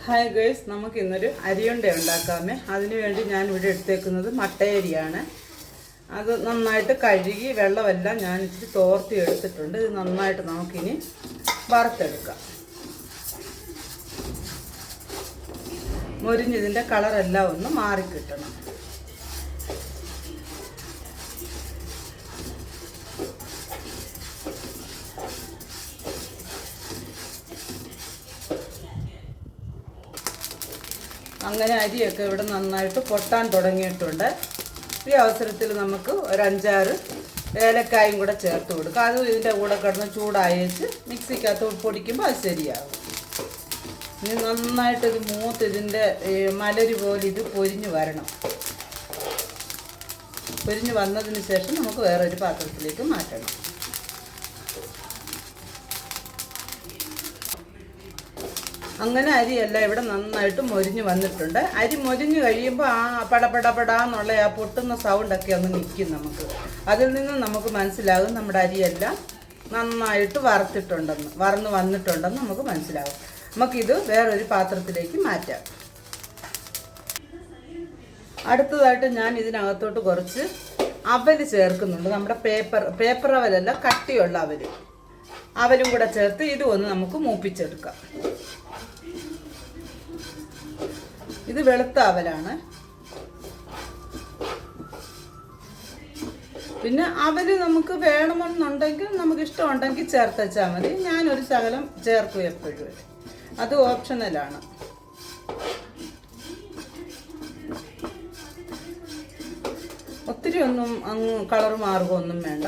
Hi girls നമുക്ക് ഇന്നൊരു അരിയുണ്ട ഉണ്ടാക്കാമേ. അതിനു വേണ്ടി ഞാൻ ഇവിടെ എടുത്തേക്കുന്നത് മട്ടയരിയാണ്. അത് നന്നായിട്ട് കഴുകി വെള്ളമെല്ലാം ഞാൻ ഇച്ചിരി തോർത്തി എടുത്തിട്ടുണ്ട്. ഇത് നന്നായിട്ട് നമുക്കിനി വറുത്തെടുക്കാം. മുരിഞ്ഞിതിന്റെ കളറെല്ലാം ഒന്ന് മാറിക്കിട്ടണം. അങ്ങനെ അരിയൊക്കെ ഇവിടെ നന്നായിട്ട് പൊട്ടാൻ തുടങ്ങിയിട്ടുണ്ട്. ഈ അവസരത്തിൽ നമുക്ക് ഒരു അഞ്ചാറ് ഏലക്കായും കൂടെ ചേർത്ത് കൊടുക്കാം. അത് ഇതിന്റെ കൂടെ കിടന്ന് ചൂടായേച്ച് മിക്സിക്കകത്ത് പൊടിക്കുമ്പോൾ അത് ശരിയാകും. ഇനി നന്നായിട്ട് ഇത് മൂത്ത് ഇതിന്റെ മലരി പോലെ ഇത് പൊരിഞ്ഞ് വരണം. പൊരിഞ്ഞ് വന്നതിന് ശേഷം നമുക്ക് വേറൊരു പാത്രത്തിലേക്ക് മാറ്റണം. അങ്ങനെ അരിയെല്ലാം ഇവിടെ നന്നായിട്ട് മൊരിഞ്ഞ് വന്നിട്ടുണ്ട്. അരി മൊരിഞ്ഞ് കഴിയുമ്പോൾ ആ പടപടപടാന്നുള്ള ആ പൊട്ടുന്ന സൗണ്ടൊക്കെ ഒന്ന് നിൽക്കും നമുക്ക്. അതിൽ നിന്ന് നമുക്ക് മനസ്സിലാകും നമ്മുടെ അരിയെല്ലാം നന്നായിട്ട് വറുത്തിട്ടുണ്ടെന്ന് വറന്ന് വന്നിട്ടുണ്ടെന്ന് നമുക്ക് മനസ്സിലാകും. നമുക്കിത് വേറൊരു പാത്രത്തിലേക്ക് മാറ്റാം. അടുത്തതായിട്ട് ഞാൻ ഇതിനകത്തോട്ട് കുറച്ച് അവൽ ചേർക്കുന്നുണ്ട്. നമ്മുടെ പേപ്പർ പേപ്പർ അവലല്ല കട്ടിയുള്ള അവൽ അവലും കൂടെ ചേർത്ത് ഇതും ഒന്ന് നമുക്ക് മൂപ്പിച്ചെടുക്കാം. ഇത് വെളുത്ത അവലാണ്. പിന്നെ അവൽ നമുക്ക് വേണമെന്നുണ്ടെങ്കിൽ നമുക്ക് ഇഷ്ടമുണ്ടെങ്കിൽ ചേർത്തച്ചാൽ മതി. ഞാനൊരു ശകലം ചേർക്കും എപ്പോഴും. അത് ഓപ്ഷണലാണ് ഒത്തിരി ഒന്നും അങ്ങ് കളർ മാർഗമൊന്നും വേണ്ട.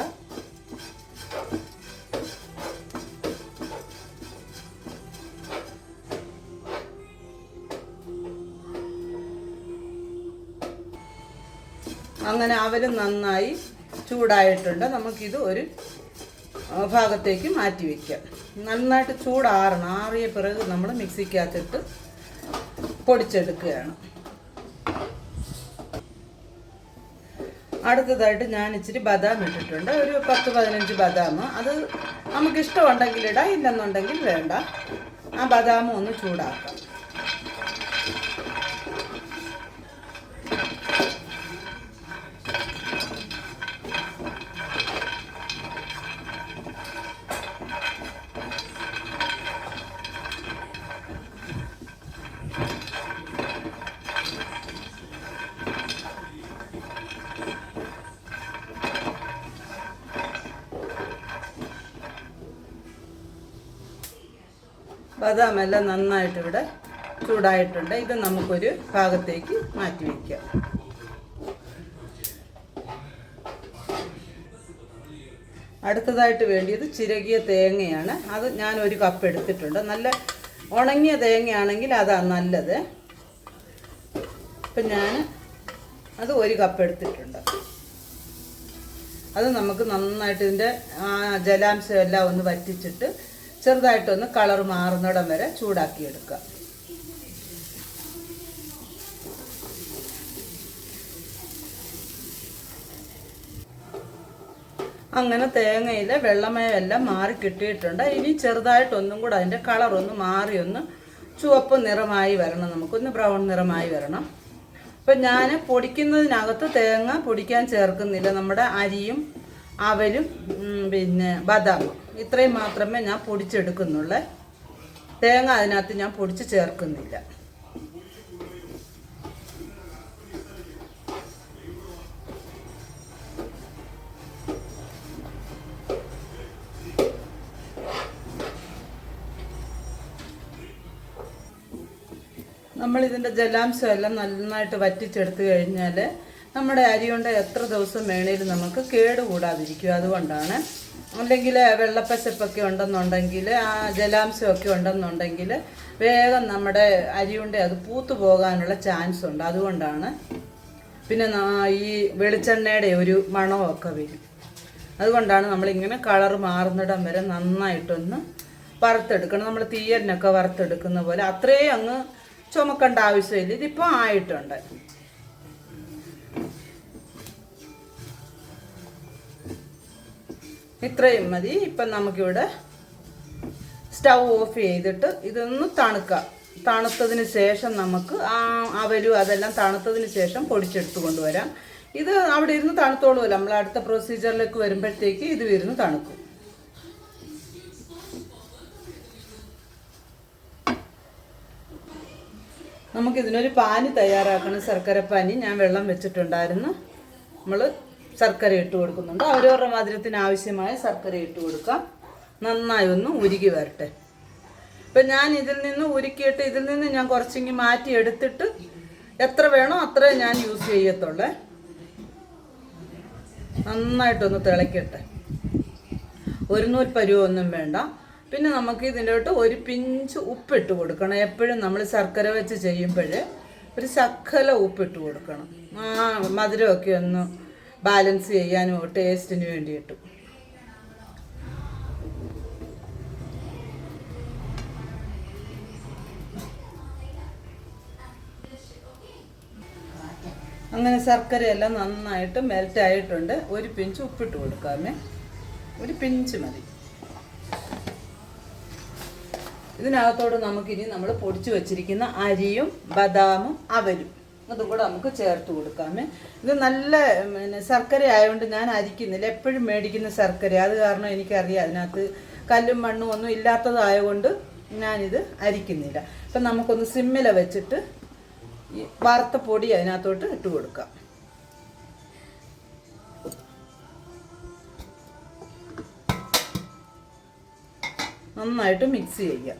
അങ്ങനെ അവർ നന്നായി ചൂടായിട്ടുണ്ട്. നമുക്കിത് ഒരു ഭാഗത്തേക്ക് മാറ്റി വയ്ക്കാം നന്നായിട്ട് ചൂടാറണം. ആറിയ പിറകു നമ്മൾ മിക്സിക്കകത്തിട്ട് പൊടിച്ചെടുക്കുകയാണ്. അടുത്തതായിട്ട് ഞാൻ ഇച്ചിരി ബദാം ഇട്ടിട്ടുണ്ട്. ഒരു പത്ത് പതിനഞ്ച് ബദാം. അത് നമുക്ക് ഇഷ്ടമുണ്ടെങ്കിൽ ഇടാം ഇല്ലെന്നുണ്ടെങ്കിൽ വേണ്ട. ആ ബദാം ഒന്ന് ചൂടാക്കാം. ബദാം എല്ലാം നന്നായിട്ട് ഇവിടെ ചൂടായിട്ടുണ്ട്. ഇത് നമുക്കൊരു ഭാഗത്തേക്ക് മാറ്റി വയ്ക്കാം അടുത്തതായിട്ട് വേണ്ടിയത് ചിരകിയ തേങ്ങയാണ്. അത് ഞാൻ ഒരു കപ്പ് എടുത്തിട്ടുണ്ട്. നല്ല ഉണങ്ങിയ തേങ്ങയാണെങ്കിൽ അതാണ് നല്ലത്. ഇപ്പം ഞാൻ അത് ഒരു കപ്പ് എടുത്തിട്ടുണ്ട്. അത് നമുക്ക് നന്നായിട്ട് ഇതിന്റെ ജലാംശം എല്ലാം ഒന്ന് വറ്റിച്ചിട്ട് ചെറുതായിട്ടൊന്ന് കളർ മാറുന്നിടം വരെ ചൂടാക്കി എടുക്കുക അങ്ങനെ തേങ്ങയിലെ വെള്ളമയെല്ലാം മാറി കിട്ടിയിട്ടുണ്ട്. ഇനി ചെറുതായിട്ടൊന്നും കൂടെ അതിന്റെ കളർ ഒന്ന് മാറി ഒന്ന് ചുവപ്പ് നിറമായി വരണം നമുക്കൊന്ന് ബ്രൗൺ നിറമായി വരണം. അപ്പം ഞാൻ പൊടിക്കുന്നതിനകത്ത് തേങ്ങ പൊടിക്കാൻ ചേർക്കുന്നില്ല. നമ്മുടെ അരിയും അവലും പിന്നെ ബദാമും. ഇത്രയും മാത്രമേ ഞാൻ പൊടിച്ചെടുക്കുന്നുള്ളൂ. തേങ്ങ അതിനകത്ത് ഞാൻ പൊടിച്ച് ചേർക്കുന്നില്ല. നമ്മൾ ഇതിന്റെ ജലാംശം എല്ലാം നന്നായിട്ട് വറ്റിച്ചെടുത്ത് കഴിഞ്ഞാൽ നമ്മുടെ അരി കൊണ്ട് എത്ര ദിവസം വേണേലും നമുക്ക് കേടുകൂടാതിരിക്കും. അതുകൊണ്ടാണ് അല്ലെങ്കിൽ വെള്ളപ്പശപ്പൊക്കെ ഉണ്ടെന്നുണ്ടെങ്കിൽ ആ ജലാംശമൊക്കെ ഉണ്ടെന്നുണ്ടെങ്കിൽ വേഗം നമ്മുടെ അരി കൊണ്ട് അത് പൂത്തു പോകാനുള്ള ചാൻസ് ഉണ്ട്. അതുകൊണ്ടാണ് പിന്നെ ഈ വെളിച്ചെണ്ണയുടെ ഒരു മണമൊക്കെ വരും. അതുകൊണ്ടാണ് നമ്മളിങ്ങനെ കളർ മാറുന്നിടം വരെ നന്നായിട്ടൊന്ന് വറുത്തെടുക്കണം. നമ്മൾ തീയലിനൊക്കെ വറുത്തെടുക്കുന്ന പോലെ അത്രയും അങ്ങ് ചുമക്കേണ്ട ആവശ്യമില്ല. ഇതിപ്പോൾ ആയിട്ടുണ്ട്. ഇത്രയും മതി. ഇപ്പം നമുക്കിവിടെ സ്റ്റൗ ഓഫ് ചെയ്തിട്ട് ഇതൊന്ന് തണുക്കാം തണുത്തതിന് ശേഷം നമുക്ക് ആ അവരും അതെല്ലാം തണുത്തതിന് ശേഷം പൊടിച്ചെടുത്ത് കൊണ്ടുവരാം. ഇത് അവിടെ ഇരുന്ന് തണുത്തോളുമല്ലോ. നമ്മൾ അടുത്ത പ്രൊസീജിയറിലേക്ക് വരുമ്പോഴത്തേക്ക് ഇത് ഇരുന്ന് തണുക്കും. നമുക്കിതിനൊരു പാനി തയ്യാറാക്കണം. ശർക്കര പാനി ഞാൻ വെള്ളം വെച്ചിട്ടുണ്ടായിരുന്നു. നമ്മൾ ശർക്കര ഇട്ട് കൊടുക്കുന്നുണ്ട്. അവരവരുടെ മധുരത്തിന് ആവശ്യമായ ശർക്കര ഇട്ട് കൊടുക്കാം. നന്നായി ഒന്ന് ഉരുകി വരട്ടെ. ഇപ്പം ഞാൻ ഇതിൽ നിന്ന് ഉരുക്കിയിട്ട് ഇതിൽ നിന്ന് ഞാൻ കുറച്ചെങ്കിൽ മാറ്റി എടുത്തിട്ട് എത്ര വേണോ അത്ര ഞാൻ യൂസ് ചെയ്യത്തുള്ളേ. നന്നായിട്ടൊന്ന് തിളക്കട്ടെ. ഒരു നൂൽ പരുവൊന്നും വേണ്ട. പിന്നെ നമുക്ക് ഇതിന്റെ ഒരു പിഞ്ച് ഉപ്പിട്ട് കൊടുക്കണം. എപ്പോഴും നമ്മൾ ശർക്കര വെച്ച് ചെയ്യുമ്പോൾ ഒരു ശക്കല ഉപ്പിട്ട് കൊടുക്കണം. ആ മധുരമൊക്കെ ഒന്ന് ബാലൻസ് ചെയ്യാനും ടേസ്റ്റിന് വേണ്ടിയിട്ടും. അങ്ങനെ ശർക്കരയെല്ലാം നന്നായിട്ട് മെൽറ്റ് ആയിട്ടുണ്ട്. ഒരു പിഞ്ച് ഉപ്പിട്ട് കൊടുക്കാമേ. ഒരു പിഞ്ച് മതി. ഇതിനകത്തോട് നമുക്കിനി നമ്മൾ പൊടിച്ചു വച്ചിരിക്കുന്ന അരിയും ബദാമും അവലും. അതും കൂടെ നമുക്ക് ചേർത്ത് കൊടുക്കാമേ ഇത് നല്ല പിന്നെ ശർക്കര ആയതുകൊണ്ട് ഞാൻ അരിക്കുന്നില്ല. എപ്പോഴും മേടിക്കുന്ന ശർക്കര. അത് കാരണം എനിക്കറിയാം അതിനകത്ത് കല്ലും മണ്ണും ഒന്നും ഇല്ലാത്തതായതുകൊണ്ട് ഞാനിത് അരിക്കുന്നില്ല. അപ്പം നമുക്കൊന്ന് സിമ്മില വെച്ചിട്ട് ഈ വറുത്ത പൊടി അതിനകത്തോട്ട് ഇട്ട് കൊടുക്കാം. നന്നായിട്ട് മിക്സ് ചെയ്യുക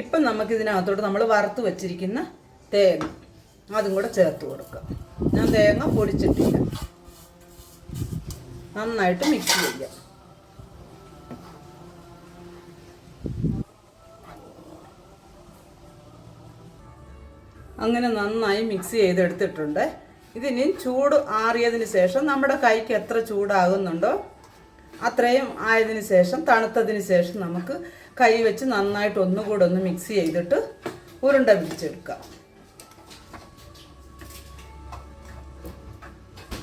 ഇപ്പം നമുക്ക് ഇതിനകത്തോട്ട് നമ്മൾ വറുത്ത് വെച്ചിരിക്കുന്ന തേങ്ങ അതും കൂടെ ചേർത്ത് കൊടുക്കുക ഞാൻ തേങ്ങ പൊടിച്ചിട്ടില്ല. നന്നായിട്ട് മിക്സ് ചെയ്യാം. അങ്ങനെ നന്നായി മിക്സ് ചെയ്തെടുത്തിട്ടുണ്ട്. ഇതിനി ചൂട് ആറിയതിന് ശേഷം നമ്മുടെ കൈക്ക് എത്ര ചൂടാകുന്നുണ്ടോ അത്രയും ആയതിന് ശേഷം തണുത്തതിന് ശേഷം നമുക്ക് കൈ വെച്ച് നന്നായിട്ട് ഒന്നുകൂടെ ഒന്ന് മിക്സ് ചെയ്തിട്ട് ഉരുണ്ട പിടിച്ചെടുക്കാം.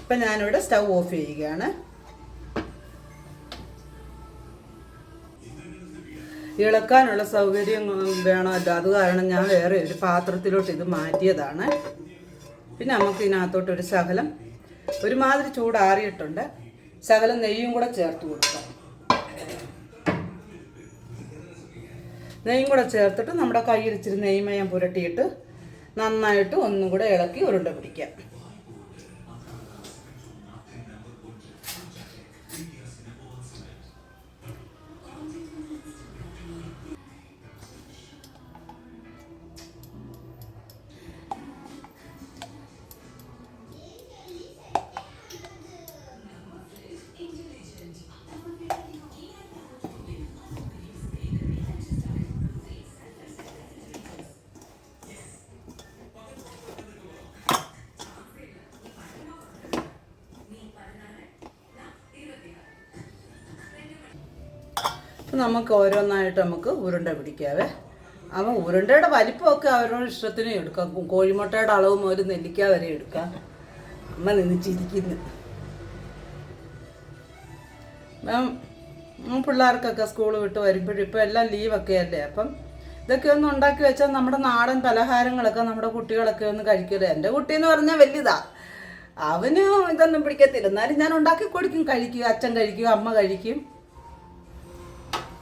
ഇപ്പം ഞാനിവിടെ സ്റ്റൗ ഓഫ് ചെയ്യുകയാണ്. ഇളക്കാനുള്ള സൗകര്യം വേണമല്ലോ അത് കാരണം ഞാൻ വേറെ ഒരു പാത്രത്തിലോട്ട് ഇത് മാറ്റിയതാണ്. പിന്നെ നമുക്ക് ഇതിനകത്തോട്ട് ഒരു ശകലം ഒരുമാതിരി ചൂടാറിയിട്ടുണ്ട്. ശകലം നെയ്യും കൂടെ ചേർത്ത് കൊടുക്കാം. നെയ്യും കൂടെ ചേർത്തിട്ട് നമ്മുടെ കയ്യിൽ ഇച്ചിരി നെയ്മയം പുരട്ടിയിട്ട് നന്നായിട്ട് ഒന്നും കൂടെ ഇളക്കി ഉരുണ്ട പിടിക്കാം. നമുക്ക് ഓരോന്നായിട്ട് നമുക്ക് ഉരുണ്ട പിടിക്കാവേ. അപ്പം ഉരുണ്ടയുടെ വലിപ്പമൊക്കെ അവരുടെ ഇഷ്ടത്തിന് എടുക്കാം. കോഴിമുട്ടയുടെ അളവും ഒരു നെല്ലിക്ക വരെ എടുക്കാം. അമ്മ നിന്ന് ചിരിക്കുന്നു. മാം പിള്ളേർക്കൊക്കെ സ്കൂൾ വിട്ട് വരുമ്പോഴും ഇപ്പം എല്ലാം ലീവൊക്കെ അല്ലേ? അപ്പം ഇതൊക്കെ ഒന്ന് ഉണ്ടാക്കി വെച്ചാൽ നമ്മുടെ നാടൻ പലഹാരങ്ങളൊക്കെ നമ്മുടെ കുട്ടികളൊക്കെ ഒന്ന് കഴിക്കില്ല എന്റെ കുട്ടി എന്ന് പറഞ്ഞാൽ വലുതാ. അവന് ഇതൊന്നും പിടിക്കത്തില്ല. എന്നാലും ഞാൻ ഉണ്ടാക്കി കൊടുക്കും. കഴിക്കും. അച്ഛൻ കഴിക്കും. അമ്മ കഴിക്കും.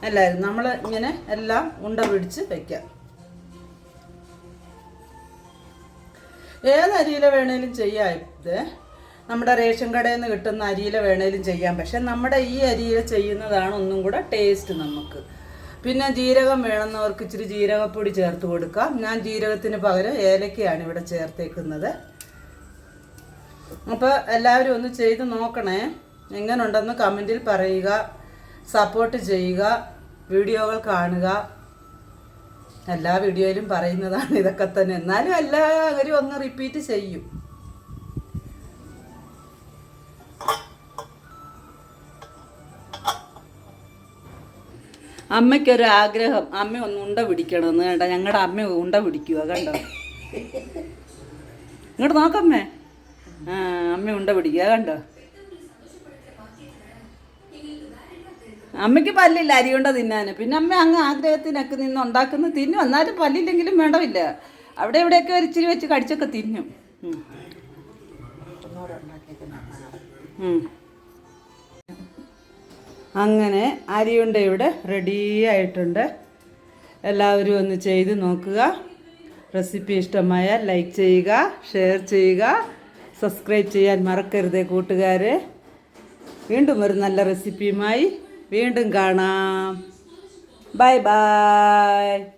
എല്ലാവരും നമ്മൾ ഇങ്ങനെ എല്ലാം ഉണ്ട പിടിച്ച് വയ്ക്കാം ഏത് അരിയില വേണേലും ചെയ്യാം. ഇത് നമ്മുടെ റേഷൻ കടയിൽ നിന്ന് കിട്ടുന്ന അരിയില വേണേലും ചെയ്യാം. പക്ഷെ നമ്മുടെ ഈ അരിയില ചെയ്യുന്നതാണ് ഒന്നും കൂടെ ടേസ്റ്റ് നമുക്ക്. പിന്നെ ജീരകം വേണമെന്നവർക്ക് ഇച്ചിരി ജീരകപ്പൊടി ചേർത്ത് കൊടുക്കാം. ഞാൻ ജീരകത്തിന് പകരം ഏലക്കയാണ് ഇവിടെ ചേർത്തേക്കുന്നത്. അപ്പോൾ എല്ലാവരും ഒന്ന് ചെയ്ത് നോക്കണേ. എങ്ങനെയുണ്ടെന്ന് കമന്റിൽ പറയുക. സപ്പോർട്ട് ചെയ്യുക വീഡിയോകൾ കാണുക. എല്ലാ വീഡിയോയിലും പറയുന്നതാണ് ഇതൊക്കെ തന്നെ. എന്നാലും എല്ലാവരും ഒന്ന് റിപ്പീറ്റ് ചെയ്യും. അമ്മയ്ക്കൊരാഗ്രഹം അമ്മ ഒന്ന് ഉണ്ട പിടിക്കണമെന്ന് കേട്ടോ ഞങ്ങളുടെ അമ്മ ഉണ്ട പിടിക്കുക കണ്ടോ? ഇങ്ങോട്ട് നോക്കമ്മേ ആ അമ്മ ഉണ്ട പിടിക്കുക കണ്ടോ? അമ്മയ്ക്ക് പല്ലില്ല അരി കൊണ്ട് തിന്നാൻ പിന്നെ അമ്മ അങ്ങ് ആഗ്രഹത്തിനൊക്കെ നിന്ന് ഉണ്ടാക്കുന്ന. തിന്നും. എന്നാലും പല്ലില്ലെങ്കിലും വേണ്ടവില്ല. അവിടെ ഇവിടെയൊക്കെ ഒരു ഇച്ചിരി വെച്ച് കടിച്ചൊക്കെ തിന്നും. അങ്ങനെ അരിയുണ്ട ഇവിടെ റെഡി ആയിട്ടുണ്ട്. എല്ലാവരും ഒന്ന് ചെയ്ത് നോക്കുക. റെസിപ്പി ഇഷ്ടമായ ലൈക്ക് ചെയ്യുക ഷെയർ ചെയ്യുക സബ്സ്ക്രൈബ് ചെയ്യാൻ മറക്കരുത് കൂട്ടുകാരെ. വീണ്ടും ഒരു നല്ല റെസിപ്പിയുമായി വീണ്ടും കാണാം. Bye bye.